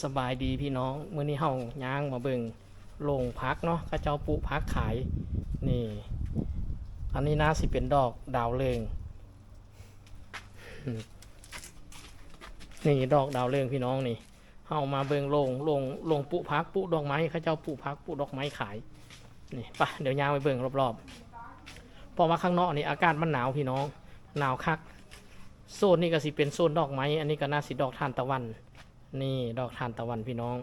สบายดีพี่น้องเมื้อนี้เฮาย่างมาเบิ่งโรงพักเนาะเขาเจ้าปลูกพักขายนี่ อันนี้น่าสิเป็นดอกดาวเรืองนี่ดอกดาวเรืองพี่น้องนี่เฮามาเบิ่งโรงโรงโรงปลูกพักปลูกดอกไม้เขาเจ้าปลูกพักปลูกดอกไม้ขายนี่ไปเดี๋ยวย่างไปเบิ่งรอบๆพอมาข้างนอกนี่อากาศมันหนาวพี่น้องหนาวคักโซนนี่ก็สิเป็นโซนดอกไม้อันนี้ก็น่าสิดอกทานตะวัน นี่ดอกทานตะวันพี่น้อง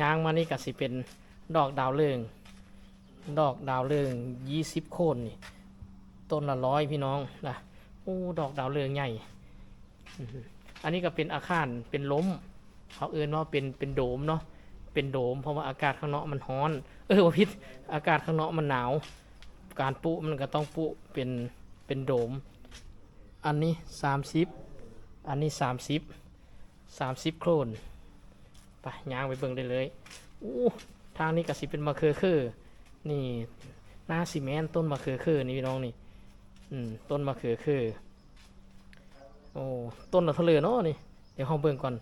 ยางมานี่ก็สิเป็นดอกดาวเรืองดอกดาวเรืองยี่สิบโคนนี่ต้นละร้อยพี่น้องนะโอ้ดอกดาวเรืองใหญ่อันนี้ก็เป็นอาคารเป็นล้มเขาเอื่นว่าเป็นเป็นโดมเนาะเป็นโดมเพราะว่าอากาศข้างนอกมันร้อน เออพิษอากาศข้างนอกมันหนาว การปุมันก็ต้องปุเป็นเป็นโดม อันนี้สามสิบอันนี้สามสิบ สามสิบโครนไปย่างไปเบิ่งได้เลยอู้ทางนี้ก็สิเป็นมะเขือคือนี่หน้าซีเมนต์ต้นมะเขือคือนี่พี่น้องนี่อืมต้นมะเขือคือโอ้ต้นละเทะเลเนาะนี่เดี๋ยวเราเบิ่งก่อน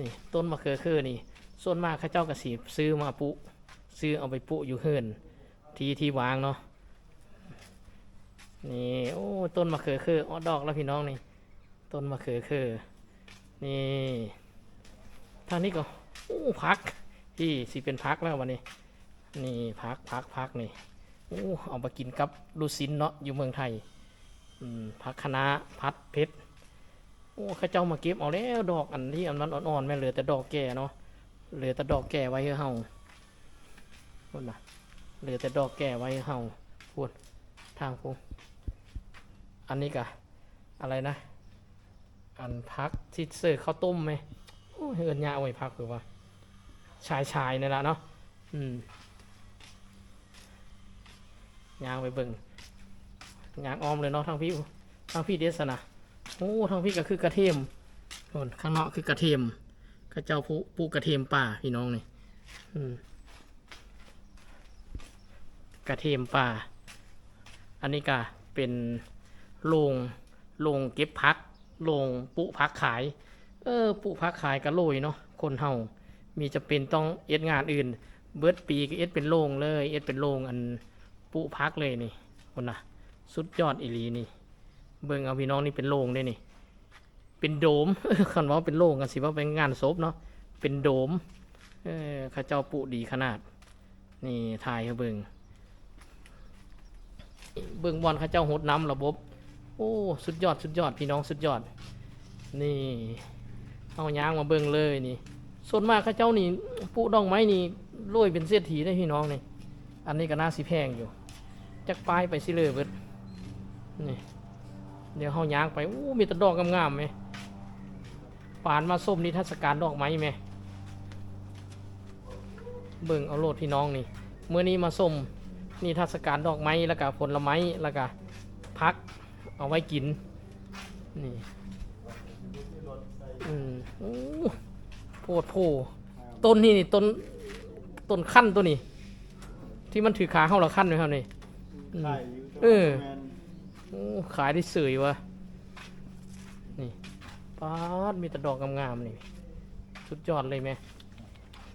นี่ต้นมะเขือคือนี่ ส่วนมากข้าเจ้าก็สิซื้อมาปุซื้อเอาไปปุอยู่เฮือนที่ที่วางเนาะนี่โอ้ต้นมะเขือคือออดอกแล้วพี่น้องนี่ ต้นมะเขือคือ นี่ทางนี้ก็โอ้พักที่สิเป็นพักแล้ววันนี้ นี่พักพักพักนี่โอ้เอามากินกับลูซินเนาะอยู่เมืองไทยอืมพักคณะพัดเพชรโอ้ข้าเจ้ามาเก็บเอาแล้วดอกอันที่อันนั้นอ่อนๆแม่เหลือแต่ดอกแก่เนาะเหลือแต่ดอกแก่ไว้ให้เฮาพูดนะเหลือแต่ดอกแก่ไว้ให้เฮาพูดทางพูอันนี้กะอะไรนะ อันพักที่เสิร์ฟข้าวต้มไหมโอ้ยเอินยาเอาไว้พักหรือว่า ชายชายนี่ละเนาะอืมยางไปเบิ่งยางออมเลยเนาะทางพี่ทางพี่เดสนะโอ้ทางพี่ก็คือกระเทียมส่วนข้างนอกคือกระเทียมข้าเจ้าผู้ปลูกกระเทียมป่าพี่น้องนี่อืมกระเทียมป่า อันนี้ก็เป็นโรงโรงเก็บพัก โรงปุพักขาย เออปุพักขายก็โรยเนาะคนเฮามีจะเป็นต้องเอ็ดงานอื่น เบิดปีก็เอ็ดเป็นโรงเลย เอ็ดเป็นโรงอันปุพักเลยนี่คนน่ะสุดยอดอีลีนี่ เบิ่งเอาพี่น้องนี่เป็นโรงได้นี่ เป็นโดมคันว่าเป็นโรงกันสิว่าเป็นงานศพเนาะเป็นโดมเออข้าเจ้าปุดีขนาด นี่ถ่ายให้เบิ่งเบิ่งบอลเขาเจ้าหดน้ำระบบ โอ้สุดยอดสุดยอดพี่น้องสุดยอด นี่เอายางมาเบิ่งเลยนี่ ส่วนมากเขาเจ้านี่ปูดอกไม้นี่โรยเป็นเศรษฐีได้พี่น้องนี่ อันนี้ก็น่าสิแพงอยู่จักปลายไปสิเลยเบิดนี่เดี๋ยวเฮายางไปโอ้มีแต่ดอกงามๆไหมปานมาส้มนิทรรศการดอกไม้ไหมเบิ่งเอาโลดพี่น้องนี่เมื่อนี้มาส้มนี่ทรรศการดอกไม้แล้วก็ผลไม้แล้วก็พัก เอาไว้กิน นี่อืมโอ้โพดโพต้นนี่นี่ต้นต้นขั้นตัวนี้ ที่มันถือขาเข้าเราขั้นไหมครับนี่อืมขายอยู่เออแมนโอ้ขายได้เสยวะนี่ป๊าดมีแต่ดอกงามๆนี่สุดยอดเลยไหม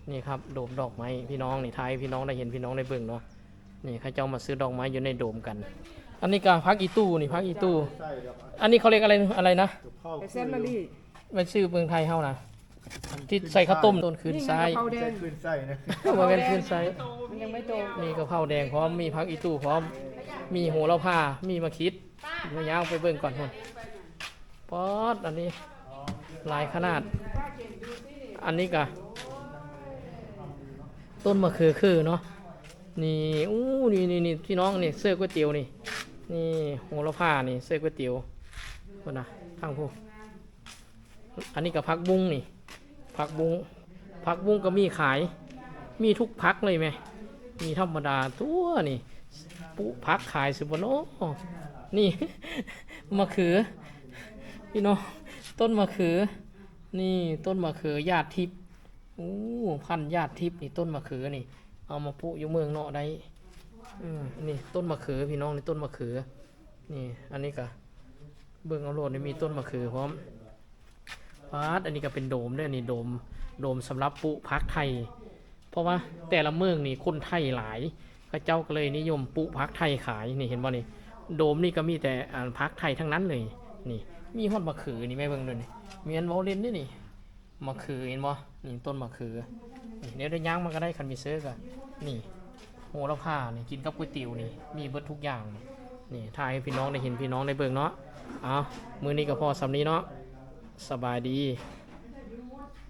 นี่ครับโดมดอกไม้พี่น้องนี่ไทยพี่น้องได้เห็นพี่น้องได้เบิ่งเนาะนี่เข้าเจ้ามาซื้อดอกไม้อยู่ในโดมกัน อันนี้ก็พักอีตู้นี่พักอีตู้ ใช่ครับอันนี้เขาเรียกอะไรอะไรนะกับข้าวเอเซนมารี่มันชื่อเมืองไทยเฮานะที่ใส่ข้าวต้มต้นคืนซ้ายนี่ไงกะเพราแดใช่งคืนไส้นะมาเป็นคืนซ้ายมันยังไม่โตมีกะเพราแดงพร้อมมีพักอีตู้พร้อม มีโหระพามีมะคิดมายางไปเบิ่งก่อนคนป๊อดอันนี้หลายขนาด อันนี้ก็ต้นมะเขือคือเนาะนี่อู้นี่นี่นี่พี่น้องนี่เสื้อก๋วยเตี๋ยวนี่ นี่โหระพานี่เสื้อก๋วยเตี๋ยวคนนะทางพวกอันนี้ก็พักบุ้งนี่พักบุ้งพักบุ้งก็มีขาย มีทุกพักเลยไหมมีธรรมดาตัวนี่ปุพักขายสิบโนนี่ มะเขือ พี่น้องต้นมะเขือ นี่ต้นมะเขือญาติทิพย์โอ้พันญาติทิพย์นี่ต้นมะเขือนี่ เอามาปลูกอยู่เมืองเนาะได้ อืมนี่ต้นมะเขือพี่น้องนี่ต้นมะเขือ นี่ อันนี้ก็เบิ่งเอาโลดนี่มีต้นมะเขือพร้อมโฟาดอันนี้ก็เป็นโดมด้วยนี่โดมโดมสำหรับปลูกพักไทย เพราะว่าแต่ละเมืองนี่คนไทยหลายพระเจ้าก็เลยนิยมปลูกพักไทยขายนี่เห็นบ่นี่โดมนี่ก็มีแต่อ่าพักไทยทั้งนั้นเลย นี่ มีฮอดมะเขือนี่แม่เบิ่งด้วยนี่มีอันวอลเลนด้วยนี่มะเขือเห็นบ่นี่ต้นมะเขือเดี๋ยวได้ย่างมันก็ได้คันมีเสื้อก็นี่ โหระพานี่กินกับก๋วยเตี๋ยวนี่มีเบิดทุกอย่างนี่นี่ถ่ายให้พี่น้องได้เห็นพี่น้องได้เบิ่งเนาะเอามือนี้ก็พอสำนี้เนาะสบายดี